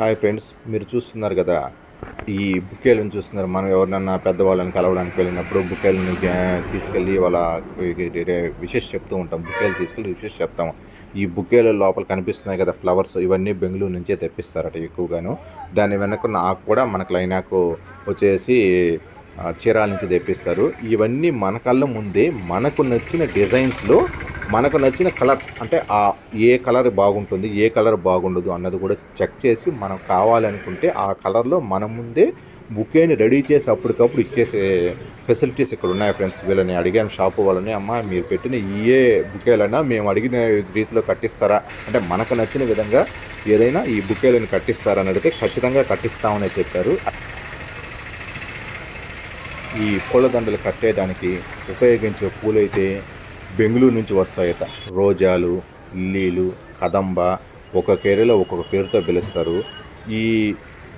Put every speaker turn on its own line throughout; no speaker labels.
Hi friends మీరు చూస్తున్నారు కదా ఈ బుకేలను చూస్తున్నారు. మనం ఎవరినన్నా పెద్దవాళ్ళని కలవడానికి వెళ్ళినప్పుడు బుకేలను తీసుకెళ్ళి వాళ్ళ విశేష చెప్తూ ఉంటాం. బుక్కేలు తీసుకెళ్ళి విశేష చెప్తాము ఈ బుకేల లోపల కనిపిస్తున్నాయి కదా ఫ్లవర్స్ ఇవన్నీ బెంగళూరు నుంచే తెప్పిస్తారట ఎక్కువగాను. దాని వెనక ఆకు కూడా మనకు లైనాకు వచ్చేసి చీరాల నుంచి తెప్పిస్తారు. ఇవన్నీ మన కళ్ళ ముందే మనకు నచ్చిన డిజైన్స్లో మనకు నచ్చిన కలర్స్ అంటే ఆ ఏ కలర్ బాగుంటుంది ఏ కలర్ బాగుండదు అన్నది కూడా చెక్ చేసి మనం కావాలనుకుంటే ఆ కలర్లో మన ముందే బుకేని రెడీ చేసి అప్పటికప్పుడు ఇచ్చేసే ఫెసిలిటీస్ ఇక్కడ ఉన్నాయి ఫ్రెండ్స్. వీళ్ళని అడిగాను షాపు వాళ్ళని అమ్మ మీరు పెట్టిన ఏ బుకేలైనా మేము అడిగిన రీతిలో కట్టిస్తారా? అంటే మనకు నచ్చిన విధంగా ఏదైనా ఈ బుకేలను కట్టిస్తారా అని అడిగితే ఖచ్చితంగా కట్టిస్తామని చెప్పారు. ఈ పూలదండలు కట్టేదానికి ఉపయోగించే పూలైతే బెంగళూరు నుంచి వస్తాయట. రోజాలు లిల్లీలు కదంబ ఒక కేరళ ఒక్కొక్క పేరుతో పిలుస్తారు. ఈ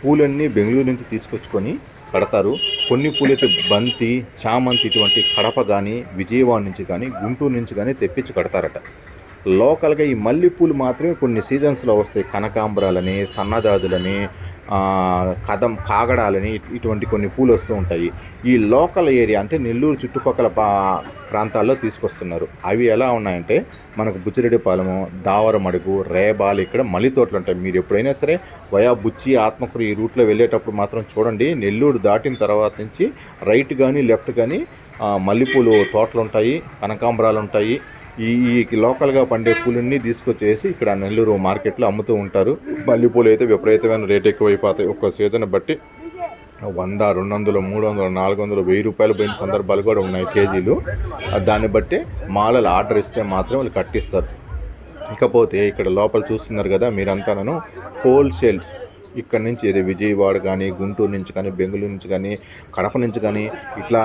పూలన్నీ బెంగళూరు నుంచి తీసుకొచ్చుకొని కడతారు. కొన్ని పూలైతే బంతి చామంతి ఇటువంటి కడప కానీ విజయవాడ నుంచి కానీ గుంటూరు నుంచి కానీ తెప్పించి కడతారట. లోకల్గా ఈ మల్లెపూలు మాత్రమే కొన్ని సీజన్స్లో వస్తాయి. కనకాంబరాలని సన్నజాజులని కదం కాగడాలని ఇటువంటి కొన్ని పూలు వస్తూ ఉంటాయి. ఈ లోకల్ ఏరియా అంటే నెల్లూరు చుట్టుపక్కల పా- ప్రాంతాల్లో తీసుకొస్తున్నారు. అవి ఎలా ఉన్నాయంటే మనకు బుచ్చిరెడ్డిపాలెము దావరమడుగు రేబాలు ఇక్కడ మల్లి తోటలు ఉంటాయి. మీరు ఎప్పుడైనా సరే వయా బుచ్చి ఆత్మకూరు ఈ రూట్లో వెళ్ళేటప్పుడు మాత్రం చూడండి. నెల్లూరు దాటిన తర్వాత నుంచి రైట్ కానీ లెఫ్ట్ కానీ మల్లెపూలు తోటలు ఉంటాయి కనకాంబరాలు ఉంటాయి. ఈ ఈ లోకల్గా పండే పూలన్నీ తీసుకొచ్చేసి ఇక్కడ నెల్లూరు మార్కెట్లో అమ్ముతూ ఉంటారు. మల్లెపూలు అయితే విపరీతమైన రేట్ ఎక్కువైపోతాయి. ఒక్క సీజన్ బట్టి వంద రెండు వందలు మూడు వందలు నాలుగు వందలు వెయ్యి రూపాయలు పోయిన సందర్భాలు కూడా ఉన్నాయి కేజీలు. దాన్ని బట్టి మాలలు ఆర్డర్ ఇస్తే మాత్రం వాళ్ళు కట్టిస్తారు. ఇకపోతే ఇక్కడ లోపల చూస్తున్నారు కదా మీరంతానను హోల్సేల్ ఇక్కడ నుంచి ఇది విజయవాడ కానీ గుంటూరు నుంచి కానీ బెంగళూరు నుంచి కానీ కడప నుంచి కానీ ఇట్లా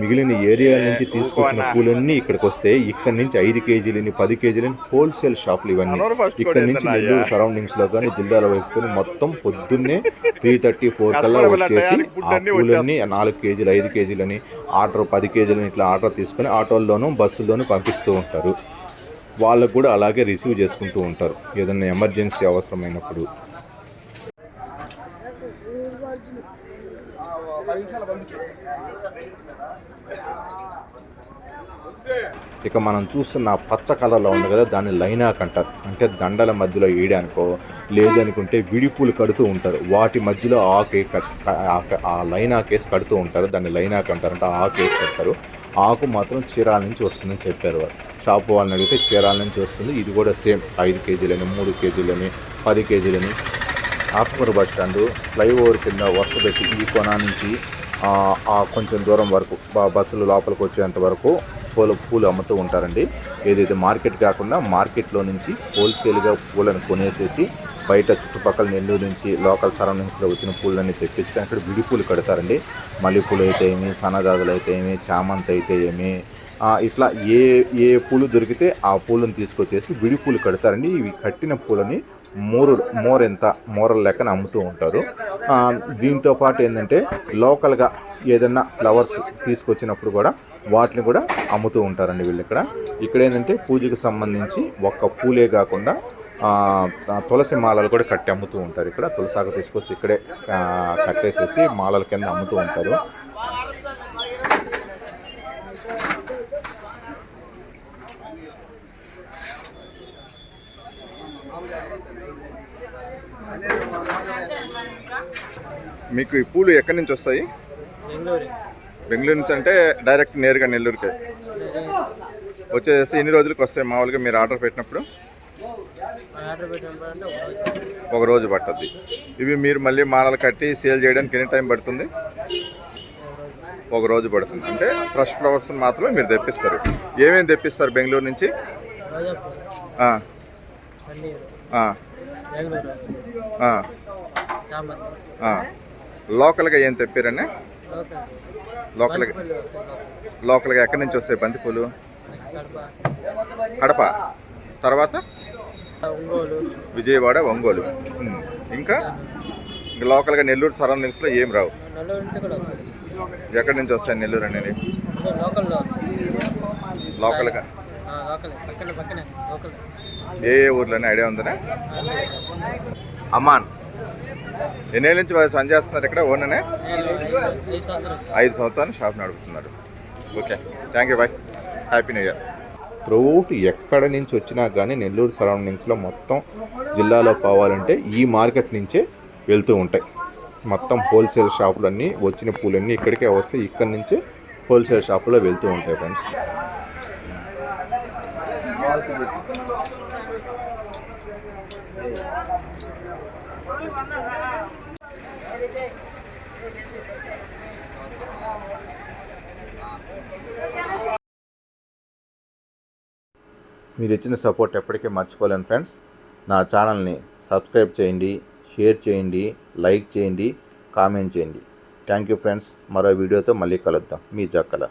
మిగిలిన ఏరియా నుంచి తీసుకొచ్చిన పూలన్నీ ఇక్కడికి వస్తే ఇక్కడ నుంచి ఐదు కేజీలని పది కేజీలని హోల్సేల్ షాపులు ఇవన్నీ. ఇక్కడ నుంచి నెల్లూరు సరౌండింగ్స్లో కానీ జిల్లాల వైపు మొత్తం పొద్దున్నే త్రీ థర్టీ ఫోర్ కల్లా వచ్చేసి ఆ పూలన్నీ నాలుగు కేజీలు ఐదు కేజీలని ఆర్డర్ పది కేజీలని ఇట్లా ఆర్డర్ తీసుకొని ఆటోల్లోనూ బస్సుల్లోనూ పంపిస్తూ ఉంటారు. వాళ్ళకు కూడా అలాగే రిసీవ్ చేసుకుంటూ ఉంటారు. ఏదైనా ఎమర్జెన్సీ అవసరమైనప్పుడు. ఇక మనం చూస్తున్న పచ్చ కలర్లో ఉంది కదా దాన్ని లైనాక్ అంటారు. అంటే దండల మధ్యలో వేయడానికో లేదనుకుంటే విడిపూలు కడుతూ ఉంటారు. వాటి మధ్యలో ఆకు ఆ- ఆ లైనాక్ వేసి కడుతూ ఉంటారు. దాన్ని లైనాక్ అంటారు అంటే ఆకు వేసి కడతారు ఆకు మాత్రం చీరాల నుంచి వస్తుందని చెప్పారు వారు. షాప్ వాళ్ళని అడిగితే చీరాల నుంచి వస్తుంది. ఇది కూడా సేమ్ ఐదు కేజీలని మూడు కేజీలని పది కేజీలని ఆత్మూరు బస్ స్టాండ్ ఫ్లైఓవర్ కింద వరుస పెట్టి ఈ కొన నుంచి కొంచెం దూరం వరకు బస్సులు లోపలికి వచ్చేంత వరకు పూలు పూలు అమ్ముతూ ఉంటారండి. ఏదైతే మార్కెట్ కాకుండా మార్కెట్లో నుంచి హోల్సేల్గా పూలను కొనేసేసి బయట చుట్టుపక్కల నెల్లూరు నుంచి లోకల్ సరౌండింగ్స్లో వచ్చిన పూలన్నీ తెప్పించుకొని అక్కడ విడి పూలు కడతారండి. మల్లెపూలు అయితే ఏమి సన్నజాజులు అయితే ఏమి చామంతి అయితే ఏమి ఇట్లా ఏ ఏ పూలు దొరికితే ఆ పూలను తీసుకొచ్చేసి విడి పూలు కడతారండి. ఇవి కట్టిన పూలని మోరు మోర్ ఎంత మోరల్ లెక్కన అమ్ముతూ ఉంటారు. దీంతో పాటు ఏంటంటే లోకల్గా ఏదన్నా ఫ్లవర్స్ తీసుకొచ్చినప్పుడు కూడా వాటిని కూడా అమ్ముతూ ఉంటారండి వీళ్ళు ఇక్కడ. ఇక్కడ ఏంటంటే పూజకు సంబంధించి ఒక్క పూలే కాకుండా తులసి మాలలు కూడా కట్టి అమ్ముతూ ఉంటారు ఇక్కడ. తులసాకు తీసుకొచ్చి ఇక్కడే కట్టేసేసి మాలల కింద అమ్ముతూ ఉంటారు. మీకు ఈ పూలు ఎక్కడి నుంచి వస్తాయి?
బెంగళూరు.
నుంచి అంటే డైరెక్ట్ నేరుగా నెల్లూరుకే. వచ్చేసి ఎన్ని రోజులకు వస్తాయి? మామూలుగా మీరు ఆర్డర్ పెట్టినప్పుడు
ఒక రోజు
పట్టుద్ది. ఇవి మీరు మళ్ళీ మాలలు కట్టి సేల్ చేయడానికి ఎన్ని టైం పడుతుంది? ఒక రోజు పడుతుంది. అంటే ఫ్రెష్ ఫ్లవర్స్ మాత్రమే మీరు తెప్పిస్తారు. ఏమేమి తెప్పిస్తారు బెంగళూరు నుంచి? లోకల్గా ఏం తెప్పారనే
లోకల్
లోకల్గా. లోకల్గా ఎక్కడి నుంచి వస్తాయి బంతిపూలు?
కడప.
తర్వాత? విజయవాడ ఒంగోలు. ఇంకా? ఇంకా లోకల్గా నెల్లూరు సరౌండింగ్స్లో ఏం రావు? ఎక్కడి నుంచి వస్తాయి నెల్లూరు అనేది? లోకల్గా. ఏ ఏ ఊర్లోనే ఐడియా ఉందనే? అమాన్ ఎన్నేళ్ళ నుంచి వాళ్ళు పని చేస్తున్నారు ఇక్కడ ఓననే
నేను
ఐదు సంవత్సరాలు షాప్ నడుపుతున్నారు. Okay thank you bye happy new year throughout ఎక్కడ నుంచి వచ్చినా కానీ నెల్లూరు సరౌండింగ్స్లో మొత్తం జిల్లాలో కావాలంటే ఈ మార్కెట్ నుంచే వెళ్తూ ఉంటాయి. మొత్తం హోల్సేల్ షాపులన్నీ వచ్చిన పూలన్నీ ఇక్కడికే వస్తాయి. ఇక్కడి నుంచే హోల్సేల్ షాపులో వెళ్తూ ఉంటాయి ఫ్రెండ్స్ మీరు ఇచ్చిన సపోర్ట్ ఎప్పటికీ మర్చిపోలేను ఫ్రెండ్స్. నా ఛానల్ని సబ్స్క్రైబ్ చేయండి షేర్ చేయండి లైక్ చేయండి కామెంట్ చేయండి. Thank you friends. మరో వీడియోతో మళ్ళీ కలుద్దాం. మీ జక్కల.